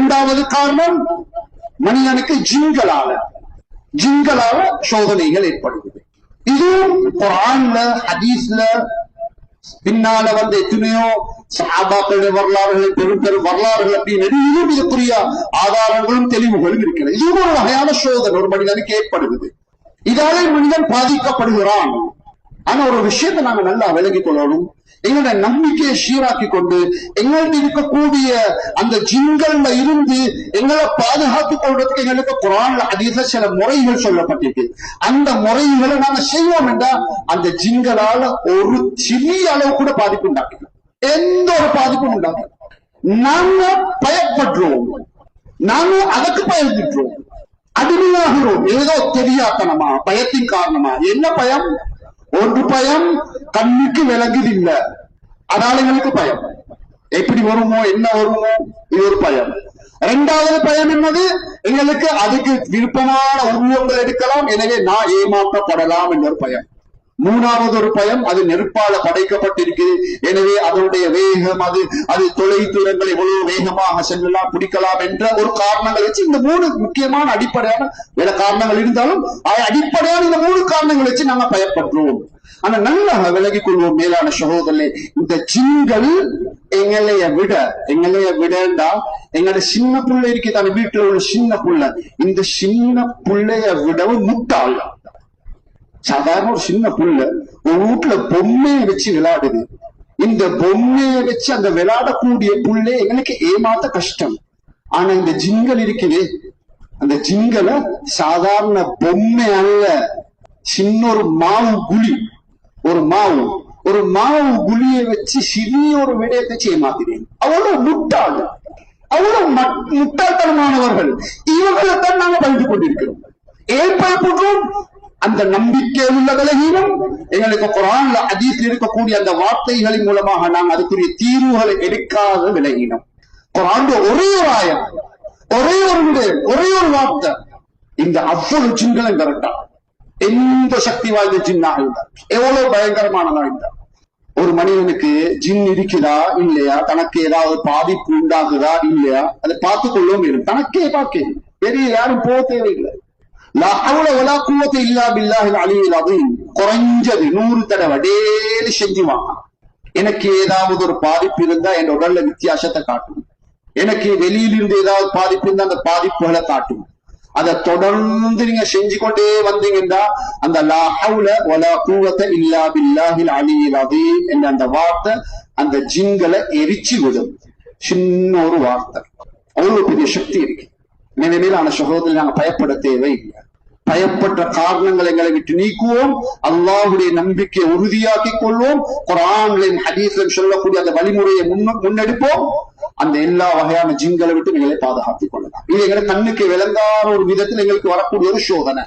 இரண்டாவது காரணம் மனிதனுக்கு ஜிங்களால ஜிங்களால சோதனைகள் ஏற்படுகிறது. இதுவும் குரான்ல ஹதீஸ்ல பின்னால வந்த எத்தனையோ சஹாபாக்களுடைய வரலாறுகள் பெரும் பெரும் வரலாறுகள் அப்படின்னு இதுவும் இதுக்குரிய ஆதாரங்களும் தெளிவுகளும் இருக்கிறது. இதுவும் ஒரு வகையான சோதனை ஒரு மனிதனுக்கு ஏற்படுகிறது. இதாலே மனிதன் பாதிக்கப்படுகிறான். ஆனா ஒரு விஷயத்தை நாங்க நல்லா விளங்கிக் கொள்ளணும். எங்களுடைய நம்பிக்கையை சீராக்கி கொண்டு எங்கள்கிட்ட இருக்கக்கூடிய அந்த ஜிங்கல்ல இருந்து எங்களை பாதுகாத்துக் கொள்றதுக்கு எங்களுக்கு குரான்ல அதிக சில முறைகள் சொல்லப்பட்டிருக்கு. அந்த முறைகளை நாங்க செய்வோம் என்றா அந்த ஜிங்களால ஒரு சிறிய அளவு கூட பாதிப்பு உண்டாக்கலாம் எந்த ஒரு பாதிப்பும் உண்டாகும் நாங்க பயப்படுறோம் நாங்க அதற்கு பயந்துட்டோம். அடிமையாகிறோம். ஏதோ தெரியாத்தனமா பயத்தின் காரணமா. என்ன பயம்? ஒன்று பயம் கண்ணுக்கு விலகுதில்லை அதனால எங்களுக்கு பயம். எப்படி வருமோ என்ன வருமோ இது ஒரு பயம். இரண்டாவது பயம் என்னது? எங்களுக்கு அதுக்கு விருப்பமான உருவங்கள் எடுக்கலாம் எனவே நான் ஏமாற்றப்படலாம் என்ற ஒரு பயம். மூணாவது ஒரு பயம் அது நெருப்பால படைக்கப்பட்டிருக்குது. எனவே அதனுடைய வேகம் அது அது தொலை தூரங்கள் எவ்வளவு வேகமாக செல்லலாம் பிடிக்கலாம் என்ற ஒரு காரணங்களை வச்சு இந்த மூணு முக்கியமான அடிப்படையான வேற காரணங்கள் இருந்தாலும் அடிப்படையான இந்த மூணு காரணங்களை வச்சு நாங்க பயப்படுறோம். ஆனா நல்லா விலகிக் கொள்வோம் மேலான சகோதரே இந்த ஜின்கள் எங்களைய விட எங்களைய விடண்டா எங்களோட சின்ன புள்ளை இருக்கு தானே வீட்டுல உள்ள சின்ன புள்ள. இந்த சின்ன பிள்ளைய விடவும் முட்டாள்தான். சாதாரண ஒரு சின்ன புள்ள ஒரு வீட்டுல பொம்மையை வச்சு விளையாடுது. இந்த பொம்மையை வச்சு அந்த விளையாடக்கூடிய புள்ளே எங்களுக்கு ஏமாத்த கஷ்டம். ஆனா இந்த ஜிங்கல் இருக்குதே. அந்த ஜிங்கலை சாதாரண பொம்மை அல்ல. சின்ன ஒரு மாவு குழி. ஒரு மாவு. ஒரு மாவு குழியை வச்சு சிறிய ஒரு விடயத்தை செய்யமாத்தினேன் அவ்வளவு முட்டாள். அவ்வளவு மட்- முட்டாள்தனமானவர்கள். இவர்களைத்தான் நாங்க பயந்து கொண்டிருக்கிறோம். ஏன் பயப்படுறோம் அந்த நம்பிக்கை உள்ள விலகீனம் எங்களுக்கு குரான்ல ஹதீஸ்ல இருக்கக்கூடிய அந்த வார்த்தைகளின் மூலமாக நாங்கள் அதுக்குரிய தீர்வுகளை எடுக்காத விலகினோம். குரான் ஒரே ஒரு ஆயம் ஒரே ஒரு விடயம் ஒரே ஒரு வார்த்தை. இந்த அவ்வளவு ஜின்களும் கரெக்டா. எந்த சக்தி வாய்ந்த ஜின்னாக இருந்தார் எவ்வளவு பயங்கரமானதா இருந்தார் ஒரு மனிதனுக்கு ஜின் இருக்குதா இல்லையா? தனக்கு ஏதாவது பாதிப்பு உண்டாகுதா இல்லையா? அதை பார்த்துக் கொள்ளவும் தனக்கே பார்க்க. பெரிய யாரும் போக தேவையில்லை. குறைஞ்சது நூறு தடவை டெய்லி செஞ்சு வாங்க எனக்கு ஏதாவது ஒரு பாதிப்பு இருந்தா என் உடல்ல வித்தியாசத்தை காட்டும் எனக்கு வெளியிலிருந்து ஏதாவது பாதிப்பு இருந்தா அந்த பாதிப்புகளை காட்டும் அதை தொடர்ந்து நீங்க செஞ்சு கொண்டே வந்தீங்கன்னா அந்த லாஹவுல ஹவுல கூவத்தை இல்லா பில்லாஹில் அலியில் அதீம் என்ற அந்த வார்த்தை அந்த ஜிங்களை எரிச்சு விடும் சின்ன ஒரு வார்த்தை அவ்வளவு பெரிய சக்தி இருக்கு மேலான சகோதரி நாங்க பயப்பட தேவை பயப்பட்ட காரணங்களை எங்களை விட்டு நீக்குவோம். அல்லாஹுடைய நம்பிக்கையை உறுதியாக்கிக் கொள்வோம். குரான்களின் ஹதீஸ்ல சொல்லக்கூடிய அந்த வழிமுறையை முன்னெடுப்போம். அந்த எல்லா வகையான ஜிங்களை விட்டு எங்களை பாதுகாத்துக் கொள்ளலாம். இது எங்களை கண்ணுக்கு விளங்காத ஒரு விதத்தில் எங்களுக்கு வரக்கூடிய ஒரு சோதனை.